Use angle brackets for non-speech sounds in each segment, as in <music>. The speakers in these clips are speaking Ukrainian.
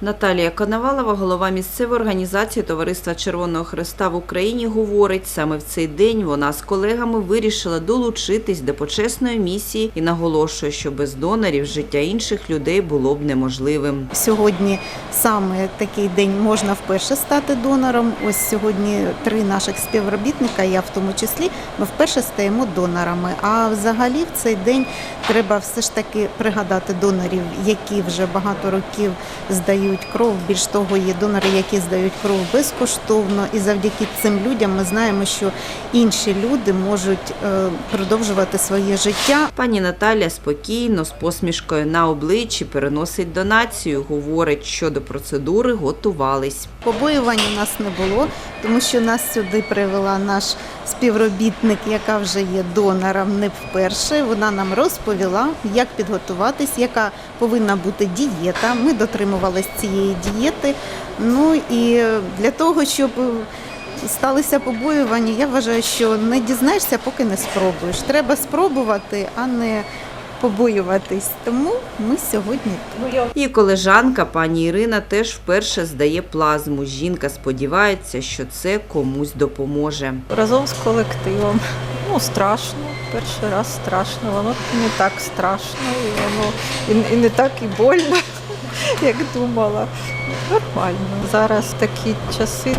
Наталія Коновалова, голова місцевої організації Товариства Червоного Хреста в Україні, говорить, саме в цей день вона з колегами вирішила долучитись до почесної місії і наголошує, що без донорів життя інших людей було б неможливим. Сьогодні саме такий день можна вперше стати донором. Ось сьогодні три наших співробітника, я в тому числі, ми вперше стаємо донорами. А взагалі в цей день треба все ж таки пригадати донорів, які вже багато років здають кров. Більш того, є донори, які здають кров безкоштовно, і завдяки цим людям ми знаємо, що інші люди можуть е, продовжувати своє життя. Пані Наталя спокійно, з посмішкою на обличчі переносить донацію. Говорить, що до процедури готувались. Побоювань у нас не було, тому що нас сюди привела наш співробітник, яка вже є донором не вперше. Вона нам розповіла, як підготуватись, яка повинна бути дієта. Ми дотримувалися цієї дієти. Ну і для того, щоб сталися побоювання, я вважаю, що не дізнаєшся, поки не спробуєш. Треба спробувати, а не побоюватись. Тому ми сьогодні тут. Її колежанка пані Ірина теж вперше здає плазму. Жінка сподівається, що це комусь допоможе. разом з колективом. Ну, страшно, перший раз страшно, воно не так страшно, і воно і, і не так і больно, <laughs> як думала. Нормально. Зараз такі часи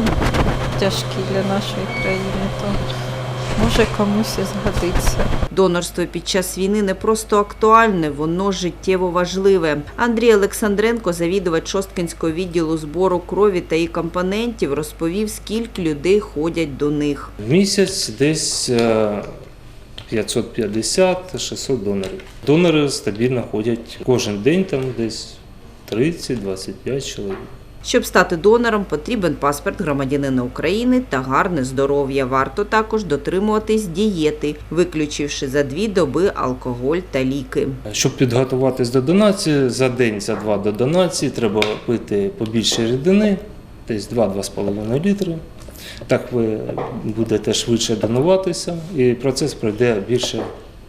тяжкі для нашої країни, то може комусь і згодиться. Донорство під час війни не просто актуальне, воно життєво важливе. Андрій Олександренко, завідувач Шосткинського відділу збору крові та її компонентів, розповів, скільки людей ходять до них. В місяць десь е, 550-600 донорів. Донори стабільно ходять кожен день, там десь 30-25 чоловік. Щоб стати донором, потрібен паспорт громадянина України та гарне здоров'я. Варто також дотримуватись дієти, виключивши за дві доби алкоголь та ліки. Щоб підготуватись до донації, за день, за два до донації треба пити побільше рідини, десь 2-2,5 літри. Так ви будете швидше донуватися і процес пройде більше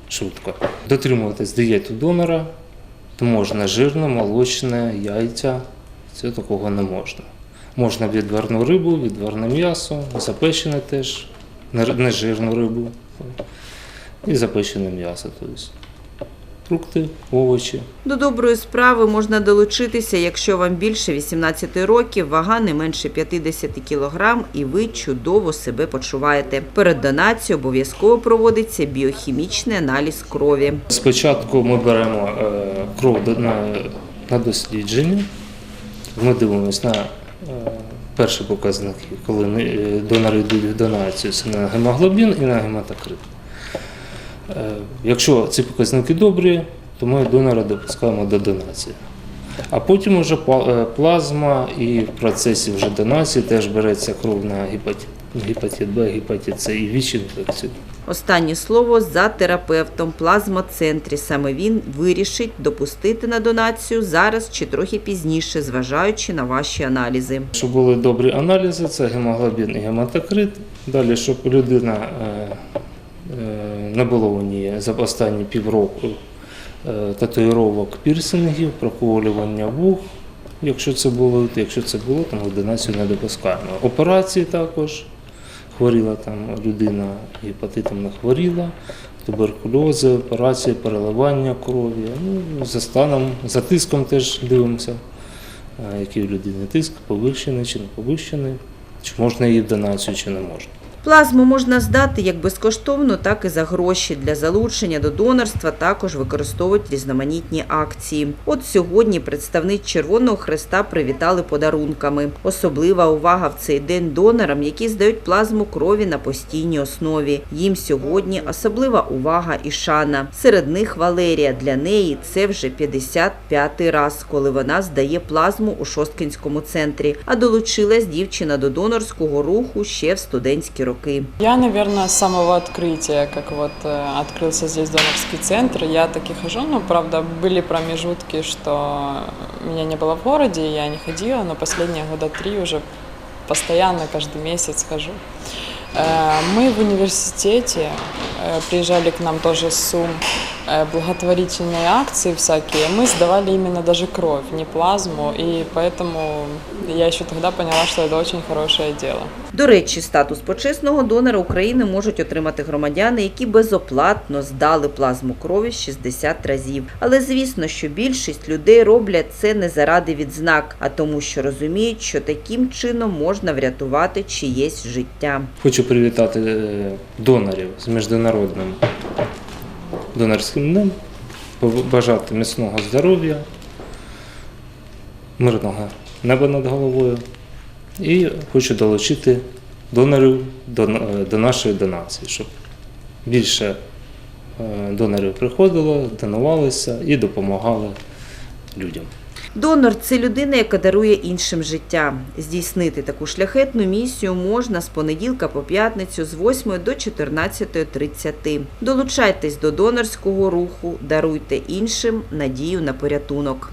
швидко. Дотримуватись дієту донора, то можна жирне, молочне, яйця. Це такого не можна. Можна відварну рибу, відварне м'ясо, запечене теж, не- нежирну рибу і запечене м'ясо. Тобто фрукти, овочі. До доброї справи можна долучитися, якщо вам більше 18 років, вага не менше 50 кг і ви чудово себе почуваєте. Перед донацією обов'язково проводиться біохімічний аналіз крові. Спочатку ми беремо е, кров на, дослідження. Ми дивимося на е, перші показники, коли е, донори йдуть в донацію, це на гемоглобін і на гематокрит. Е, Якщо ці показники добрі, то ми донора допускаємо до донації. А потім вже е, плазма і в процесі вже донації теж береться кров на гепатит, гепатит Б, гепатит С і ВІЧ-інфекцію. Останнє слово за терапевтом плазмоцентрі. Саме він вирішить допустити на донацію зараз чи трохи пізніше, зважаючи на ваші аналізи. Щоб були добрі аналізи, це гемоглобін і гематокрит. Далі, щоб людина е, не було у неї за останні півроку е, татуїровок пірсингів, проколювання вух. Якщо це було, якщо це було, то ми донацію не допускаємо. Операції також хворіла там людина, гепатитом не хворіла, туберкульози, операції, переливання крові. Ну, за станом, за тиском теж дивимося який у людини тиск, повищений чи не повищений, чи можна її донацію, чи не можна. Плазму можна здати як безкоштовно, так і за гроші. Для залучення до донорства також використовують різноманітні акції. От сьогодні представниць Червоного Хреста привітали подарунками. Особлива увага в цей день донорам, які здають плазму крові на постійній основі. Їм сьогодні особлива увага і шана. Серед них Валерія. Для неї це вже 55-й раз, коли вона здає плазму у Шосткинському центрі. А долучилась дівчина до донорського руху ще в студентські роки Я, наверное, с самого открытия, как вот э, открылся здесь донорский центр, я таки хожу, ну, правда, были промежутки, что меня не было в городе, я не ходила, но последние года три уже постоянно, каждый месяц хожу. Э, Мы в университете, э, приезжали к нам тоже с Сум э, благотворительные акции всякие, мы сдавали именно даже кровь, не плазму, и поэтому я еще тогда поняла, что это очень хорошее дело. До речі, статус почесного донора України можуть отримати громадяни, які безоплатно здали плазму крові 60 разів. Але звісно, що більшість людей роблять це не заради відзнак, а тому, що розуміють, що таким чином можна врятувати чиєсь життя. Хочу привітати е, донорів з міжнародним донорським днем, побажати міцного здоров'я, мирного неба над головою. І хочу долучити донорів до, до нашої донації, щоб більше е, донорів приходило, донувалися і допомагали людям. Донор це людина, яка дарує іншим життя. Здійснити таку шляхетну місію можна з понеділка по п'ятницю з 8 до 14.30. Долучайтесь до донорського руху, даруйте іншим надію на порятунок.